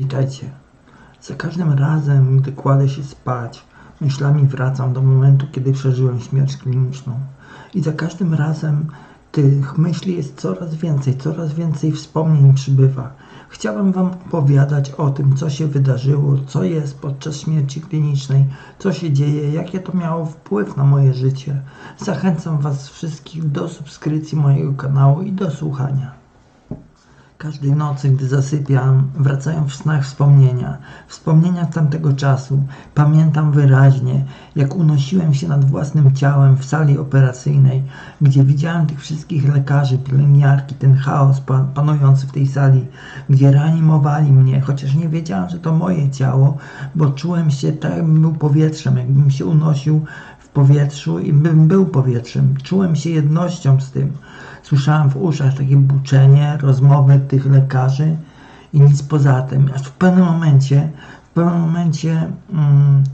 Witajcie. Za każdym razem, gdy kładę się spać, myślami wracam do momentu, kiedy przeżyłem śmierć kliniczną. I za każdym razem tych myśli jest coraz więcej, coraz więcej wspomnień przybywa. Chciałbym Wam opowiadać o tym, co się wydarzyło, co jest podczas śmierci klinicznej, co się dzieje, jakie to miało wpływ na moje życie. Zachęcam Was wszystkich do subskrypcji mojego kanału i do słuchania. Każdej nocy, gdy zasypiam, wracają w snach wspomnienia. Wspomnienia tamtego czasu. Pamiętam wyraźnie, jak unosiłem się nad własnym ciałem w sali operacyjnej, gdzie widziałem tych wszystkich lekarzy, pielęgniarki, ten chaos pa- panujący w tej sali, gdzie reanimowali mnie, chociaż nie wiedziałem, że to moje ciało, bo czułem się tak, jakbym był powietrzem, jakbym się unosił powietrzu i bym był powietrzem. Czułem się jednością z tym. Słyszałem w uszach takie buczenie, rozmowy tych lekarzy i nic poza tym. Aż w pewnym momencie, w pewnym momencie mm,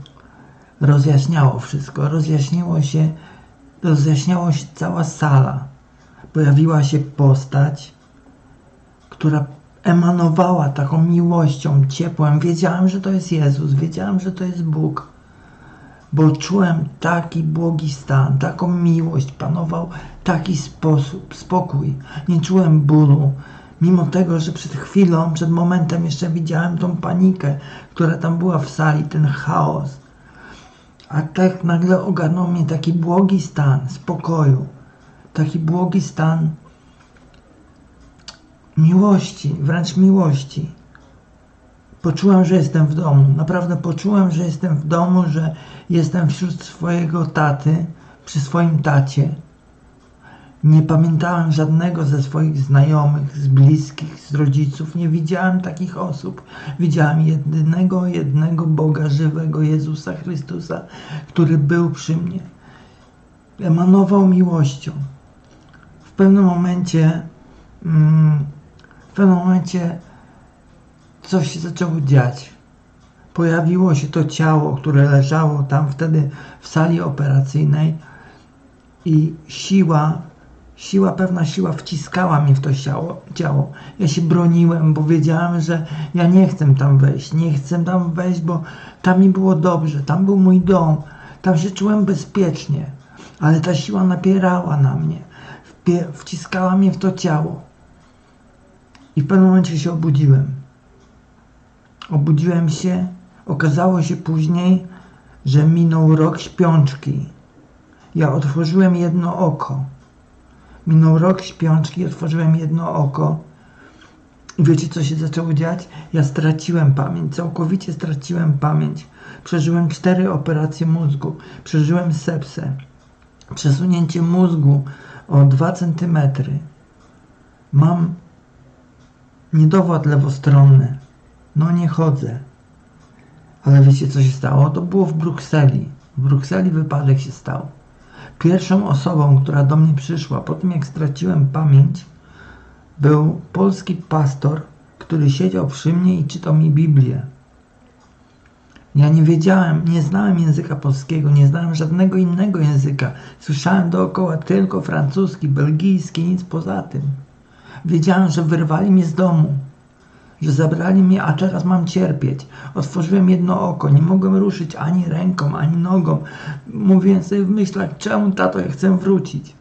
rozjaśniało wszystko. Rozjaśniło się, rozjaśniało się cała sala. Pojawiła się postać, która emanowała taką miłością, ciepłem. Wiedziałem, że to jest Jezus, wiedziałem, że to jest Bóg bo czułem taki błogi stan, taką miłość, panował taki sposób, spokój. Nie czułem bólu, mimo tego, że przed chwilą, przed momentem jeszcze widziałem tą panikę, która tam była w sali, ten chaos. A tak nagle ogarnął mnie taki błogi stan spokoju, taki błogi stan miłości, wręcz miłości poczułem, że jestem w domu. Naprawdę poczułem, że jestem w domu, że jestem wśród swojego taty, przy swoim tacie. Nie pamiętałem żadnego ze swoich znajomych, z bliskich, z rodziców. Nie widziałem takich osób. Widziałem jedynego, jednego Boga żywego, Jezusa Chrystusa, który był przy mnie. Emanował miłością. W pewnym momencie, mm, w pewnym momencie coś się zaczęło dziać. Pojawiło się to ciało, które leżało tam wtedy w sali operacyjnej i siła, siła, pewna siła wciskała mnie w to ciało. ciało. Ja się broniłem, bo wiedziałem, że ja nie chcę tam wejść. Nie chcę tam wejść, bo tam mi było dobrze, tam był mój dom, tam się czułem bezpiecznie. Ale ta siła napierała na mnie, wciskała mnie w to ciało. I w pewnym momencie się obudziłem. Obudziłem się, okazało się później, że minął rok śpiączki. Ja otworzyłem jedno oko. Minął rok śpiączki, otworzyłem jedno oko. I wiecie, co się zaczęło dziać? Ja straciłem pamięć, całkowicie straciłem pamięć. Przeżyłem cztery operacje mózgu, przeżyłem sepsę, przesunięcie mózgu o 2 cm. Mam niedowład lewostronny. No nie chodzę. Ale wiecie co się stało? To było w Brukseli. W Brukseli wypadek się stał. Pierwszą osobą, która do mnie przyszła po tym jak straciłem pamięć, był polski pastor, który siedział przy mnie i czytał mi Biblię. Ja nie wiedziałem, nie znałem języka polskiego, nie znałem żadnego innego języka. Słyszałem dookoła tylko francuski, belgijski, nic poza tym. Wiedziałem, że wyrwali mnie z domu że zabrali mnie, a teraz mam cierpieć. Otworzyłem jedno oko, nie mogłem ruszyć ani ręką, ani nogą. Mówiłem sobie w myślach, czemu tato, ja chcę wrócić.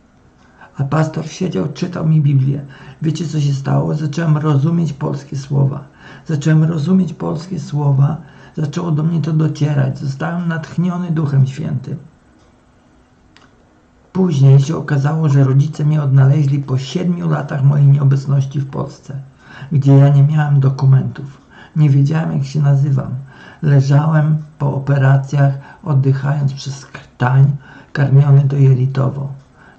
A pastor siedział, czytał mi Biblię. Wiecie, co się stało? Zacząłem rozumieć polskie słowa. Zacząłem rozumieć polskie słowa. Zaczęło do mnie to docierać. Zostałem natchniony Duchem Świętym. Później się okazało, że rodzice mnie odnaleźli po siedmiu latach mojej nieobecności w Polsce gdzie ja nie miałem dokumentów. Nie wiedziałem, jak się nazywam. Leżałem po operacjach, oddychając przez krtań, karmiony dojelitowo.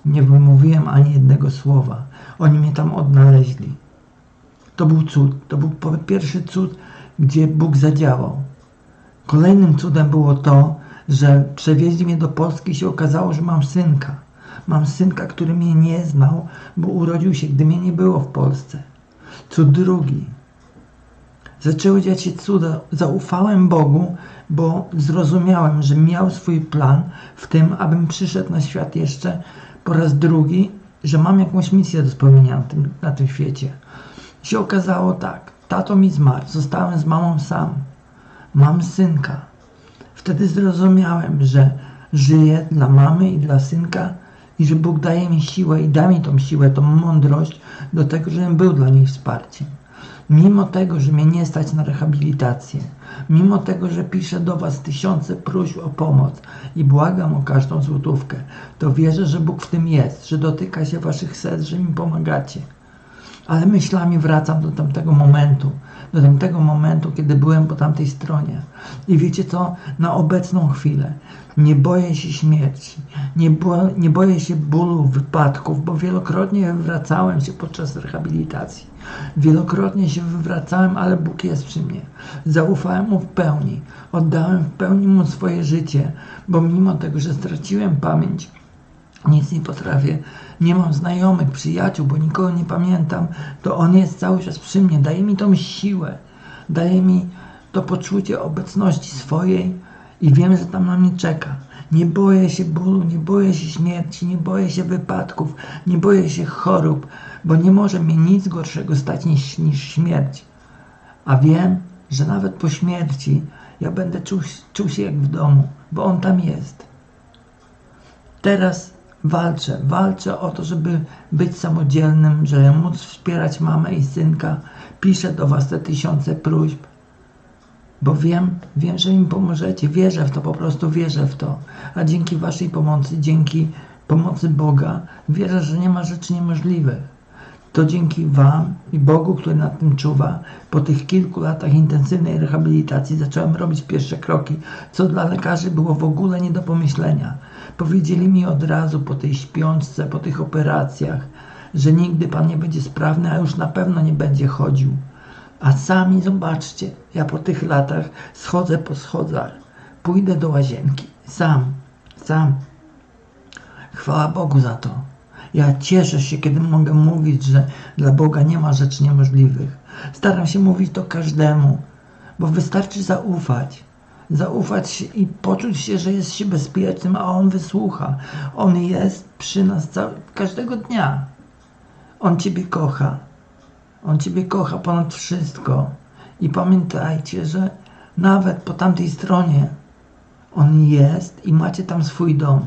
Nie wymówiłem ani jednego słowa. Oni mnie tam odnaleźli. To był cud. To był pierwszy cud, gdzie Bóg zadziałał. Kolejnym cudem było to, że przewieźli mnie do Polski i się okazało, że mam synka. Mam synka, który mnie nie znał, bo urodził się, gdy mnie nie było w Polsce. Cud drugi. Zaczęły dziać się cuda. Zaufałem Bogu, bo zrozumiałem, że miał swój plan w tym, abym przyszedł na świat jeszcze po raz drugi, że mam jakąś misję do spełnienia na tym, na tym świecie. Się okazało tak. Tato mi zmarł, zostałem z mamą sam. Mam synka. Wtedy zrozumiałem, że żyję dla mamy i dla synka i że Bóg daje mi siłę i da mi tą siłę, tą mądrość do tego, żebym był dla nich wsparciem. Mimo tego, że mnie nie stać na rehabilitację, mimo tego, że piszę do Was tysiące próśb o pomoc i błagam o każdą złotówkę, to wierzę, że Bóg w tym jest, że dotyka się Waszych serc, że mi pomagacie. Ale myślami wracam do tamtego momentu, do tamtego momentu, kiedy byłem po tamtej stronie. I wiecie co? Na obecną chwilę nie boję się śmierci, nie, bo, nie boję się bólu, wypadków, bo wielokrotnie wracałem się podczas rehabilitacji. Wielokrotnie się wywracałem, ale Bóg jest przy mnie. Zaufałem Mu w pełni, oddałem w pełni Mu swoje życie, bo mimo tego, że straciłem pamięć, nic nie potrafię, nie mam znajomych, przyjaciół, bo nikogo nie pamiętam, to On jest cały czas przy mnie, daje mi tą siłę, daje mi to poczucie obecności swojej i wiem, że tam na mnie czeka. Nie boję się bólu, nie boję się śmierci, nie boję się wypadków, nie boję się chorób, bo nie może mnie nic gorszego stać niż, niż śmierć. A wiem, że nawet po śmierci ja będę czuł, czuł się jak w domu, bo On tam jest. Teraz walczę, walczę o to, żeby być samodzielnym, żeby móc wspierać mamę i synka. Piszę do Was te tysiące próśb, bo wiem, wiem, że im pomożecie. Wierzę w to, po prostu wierzę w to. A dzięki Waszej pomocy, dzięki pomocy Boga, wierzę, że nie ma rzeczy niemożliwych. To dzięki Wam i Bogu, który nad tym czuwa, po tych kilku latach intensywnej rehabilitacji zacząłem robić pierwsze kroki, co dla lekarzy było w ogóle nie do pomyślenia. Powiedzieli mi od razu po tej śpiączce, po tych operacjach, że nigdy Pan nie będzie sprawny, a już na pewno nie będzie chodził. A sami zobaczcie, ja po tych latach schodzę po schodach, pójdę do łazienki, sam, sam. Chwała Bogu za to. Ja cieszę się, kiedy mogę mówić, że dla Boga nie ma rzeczy niemożliwych. Staram się mówić to każdemu, bo wystarczy zaufać. Zaufać i poczuć się, że jest się bezpiecznym, a On wysłucha. On jest przy nas cały, każdego dnia. On Ciebie kocha. On Ciebie kocha ponad wszystko. I pamiętajcie, że nawet po tamtej stronie On jest i macie tam swój dom.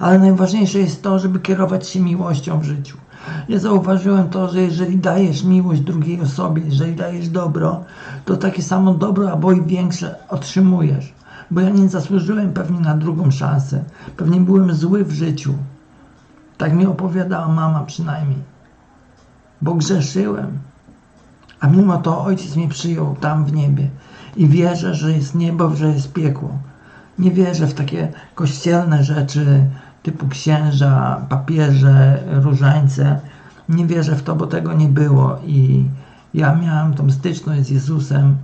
Ale najważniejsze jest to, żeby kierować się miłością w życiu. Ja zauważyłem to, że jeżeli dajesz miłość drugiej osobie, jeżeli dajesz dobro, to takie samo dobro, albo i większe otrzymujesz. Bo ja nie zasłużyłem pewnie na drugą szansę. Pewnie byłem zły w życiu. Tak mi opowiadała mama przynajmniej. Bo grzeszyłem. A mimo to ojciec mnie przyjął tam w niebie. I wierzę, że jest niebo, że jest piekło. Nie wierzę w takie kościelne rzeczy typu księża, papieże, różańce. Nie wierzę w to, bo tego nie było i ja miałem tą styczność z Jezusem.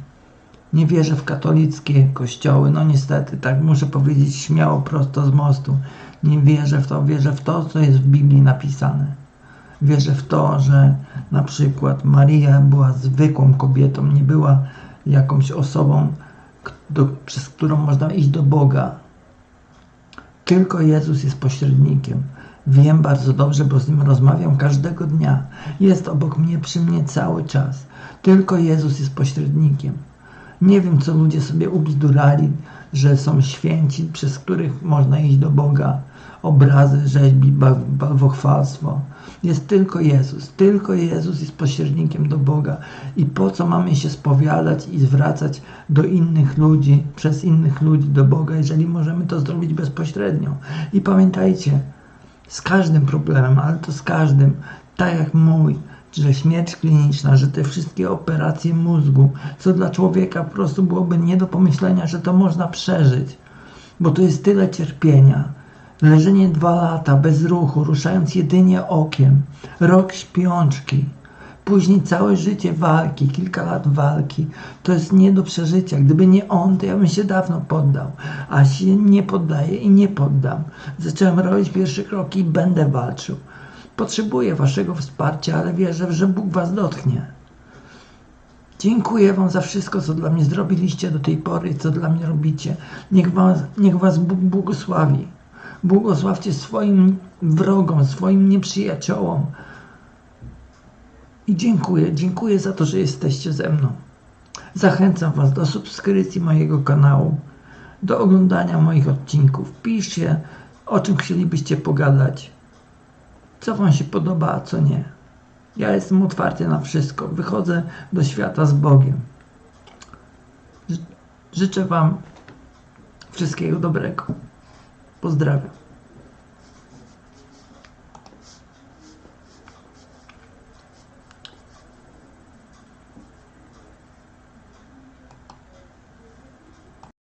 Nie wierzę w katolickie kościoły. No niestety, tak muszę powiedzieć śmiało, prosto z mostu. Nie wierzę w to. Wierzę w to, co jest w Biblii napisane. Wierzę w to, że na przykład Maria była zwykłą kobietą, nie była jakąś osobą, do, przez którą można iść do Boga. Tylko Jezus jest pośrednikiem. Wiem bardzo dobrze, bo z Nim rozmawiam każdego dnia. Jest obok mnie, przy mnie cały czas. Tylko Jezus jest pośrednikiem. Nie wiem, co ludzie sobie ubzdurali, że są święci, przez których można iść do Boga. Obrazy, rzeźbi, bałwochwalstwo. Jest tylko Jezus. Tylko Jezus jest pośrednikiem do Boga. I po co mamy się spowiadać i zwracać do innych ludzi, przez innych ludzi do Boga, jeżeli możemy to zrobić bezpośrednio? I pamiętajcie, z każdym problemem, ale to z każdym, tak jak mój, że śmierć kliniczna, że te wszystkie operacje mózgu, co dla człowieka po prostu byłoby nie do pomyślenia, że to można przeżyć, bo to jest tyle cierpienia. Leżenie dwa lata bez ruchu, ruszając jedynie okiem, rok śpiączki, później całe życie walki, kilka lat walki, to jest nie do przeżycia. Gdyby nie on, to ja bym się dawno poddał, a się nie poddaję i nie poddam. Zacząłem robić pierwsze kroki i będę walczył. Potrzebuję Waszego wsparcia, ale wierzę, że Bóg Was dotknie. Dziękuję Wam za wszystko, co dla mnie zrobiliście do tej pory, co dla mnie robicie. Niech Was, niech was Bóg błogosławi. Błogosławcie swoim wrogom, swoim nieprzyjaciołom. I dziękuję, dziękuję za to, że jesteście ze mną. Zachęcam Was do subskrypcji mojego kanału, do oglądania moich odcinków. Piszcie, o czym chcielibyście pogadać, co Wam się podoba, a co nie. Ja jestem otwarty na wszystko. Wychodzę do świata z Bogiem. Ży- Życzę Wam wszystkiego dobrego. Pozdrawiam.